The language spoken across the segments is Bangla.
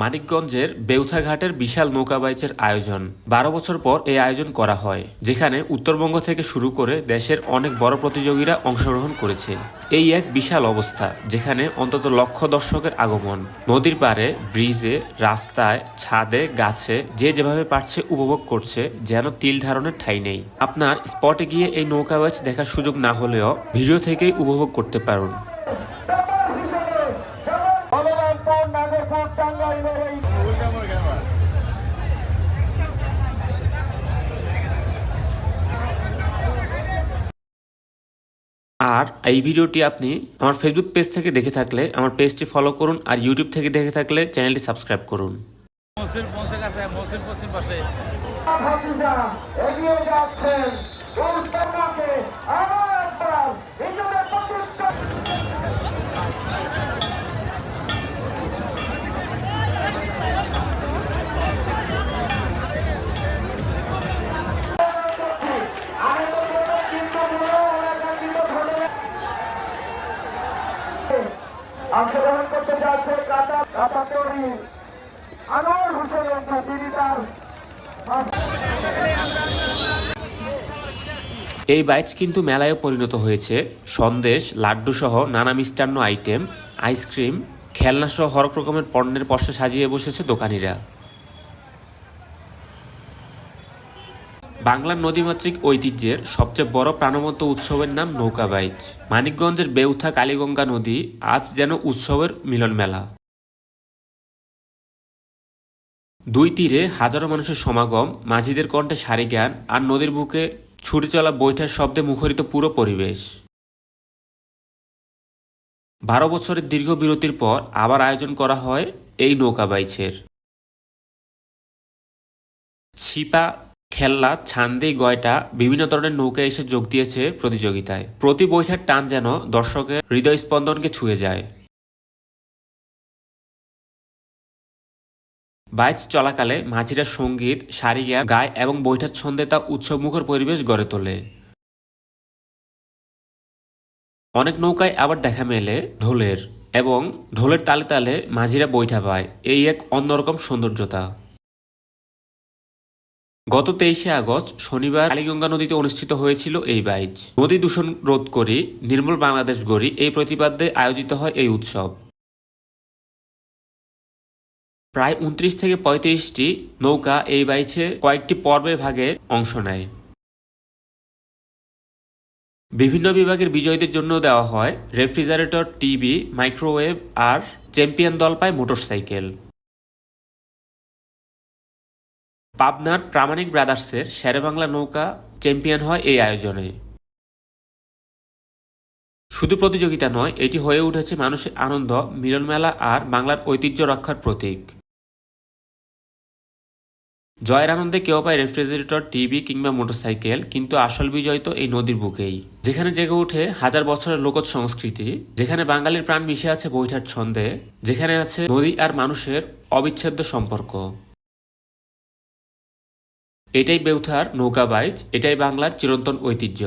মানিকগঞ্জের বেউথাঘাটের বিশাল নৌকাবাইচের আয়োজন। বারো বছর পর এই আয়োজন করা হয়, যেখানে উত্তরবঙ্গ থেকে শুরু করে দেশের অনেক বড় প্রতিযোগীরা অংশগ্রহণ করেছে। এই এক বিশাল অবস্থা, যেখানে অন্তত লক্ষ দর্শকের আগমন। নদীর পাড়ে, ব্রিজে, রাস্তায়, ছাদে, গাছে যে যেভাবে পারছে উপভোগ করছে, যেন তিল ধারণের ঠাই নেই। আপনার স্পটে গিয়ে এই নৌকাবাইচ দেখার সুযোগ না হলেও ভিডিও থেকেই উপভোগ করতে পারুন। আর এই ভিডিওটি আপনি আমার ফেসবুক পেজ থেকে দেখে থাকলে আমার পেজটি ফলো করুন আর ইউটিউব থেকে দেখে থাকলে চ্যানেলটি সাবস্ক্রাইব করুন। এগিয়ে যাচ্ছেন। অংশগ্রহণ করতে যাচ্ছে আনোয়ার হোসেন তিনি তার এই বাইচ কিন্তু মেলায় পরিণত হয়েছে। সন্দেশ লাড্ডু সহ নানা মিষ্টান্ন আইটেম, আইসক্রিম খেলনা সহ হরক রকমের পণ্যের পশে সাজিয়ে বসেছে দোকানিরা। বাংলার নদীমাতৃক ঐতিহ্যের সবচেয়ে বড় প্রাণবন্ত উৎসবের নাম নৌকা বাইচ। মানিকগঞ্জের বেউথা কালীগঙ্গা নদী আজ যেন উৎসবের মিলন মেলা দুই তীরে হাজারো মানুষের সমাগম, মাঝিদের কণ্ঠে সারি গান আর নদীর বুকে ছুটে চলা বৈঠার শব্দে মুখরিত পুরো পরিবেশ। বারো বছরের দীর্ঘ বিরতির পর আবার আয়োজন করা হয় এই নৌকা বাইচের। ছিপা খেলনা, ছান্দি, গয়টা বিভিন্ন ধরনের নৌকা এসে যোগ দিয়েছে প্রতিযোগিতায়। প্রতি বৈঠার টান যেন দর্শকের হৃদয় স্পন্দনকে ছুঁয়ে যায়। বাইচ চলাকালে মাঝিরা সংগীত সারি গান গায় এবং বৈঠার ছন্দে তা উৎসবমুখর পরিবেশ গড়ে তোলে। অনেক নৌকায় আবার দেখা মেলে ঢোলের এবং ঢোলের তালে তালে মাঝিরা বৈঠা পায়। এই এক অন্যরকম সৌন্দর্যতা। গত তেইশে আগস্ট শনিবার কালীগঙ্গা নদীতে অনুষ্ঠিত হয়েছিল এই বাইচ। নদী দূষণ রোধ করি নির্মল বাংলাদেশ গড়ি এই প্রতিবাদে আয়োজিত হয় এই উৎসব। প্রায় উনত্রিশ থেকে পঁয়ত্রিশটি নৌকা এই বাইচে কয়েকটি পর্বে ভাগে অংশ নেয়। বিভিন্ন বিভাগের বিজয়ীদের জন্য দেওয়া হয় রেফ্রিজারেটর, টিভি, মাইক্রোওয়েভ আর চ্যাম্পিয়ন দল পায় মোটরসাইকেল। পাবনার প্রামাণিক ব্রাদার্সের শেরেবাংলা নৌকা চ্যাম্পিয়ন হয় এই আয়োজনে। শুধু প্রতিযোগিতা নয়, এটি হয়ে উঠেছে মানুষের আনন্দ মিলনমেলা আর বাংলার ঐতিহ্য রক্ষার প্রতীক। জয়ের আনন্দে কেউ পায় রেফ্রিজারেটর, টিভি কিংবা মোটরসাইকেল, কিন্তু আসল বিজয় তো এই নদীর বুকেই, যেখানে জেগে ওঠে হাজার বছরের লোকজ সংস্কৃতি, যেখানে বাঙালির প্রাণ মিশে আছে বৈঠার ছন্দে, যেখানে আছে নদী আর মানুষের অবিচ্ছেদ্য সম্পর্ক। এটাই বেউথার নৌকা বাইচ এটাই বাংলার চিরন্তন ঐতিহ্য।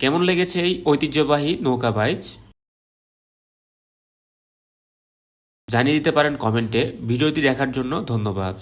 কেমন লেগেছে এই ঐতিহ্যবাহী নৌকা বাইচ? জানিয়ে দিতে পারেন কমেন্টে। ভিডিওটি দেখার জন্য ধন্যবাদ।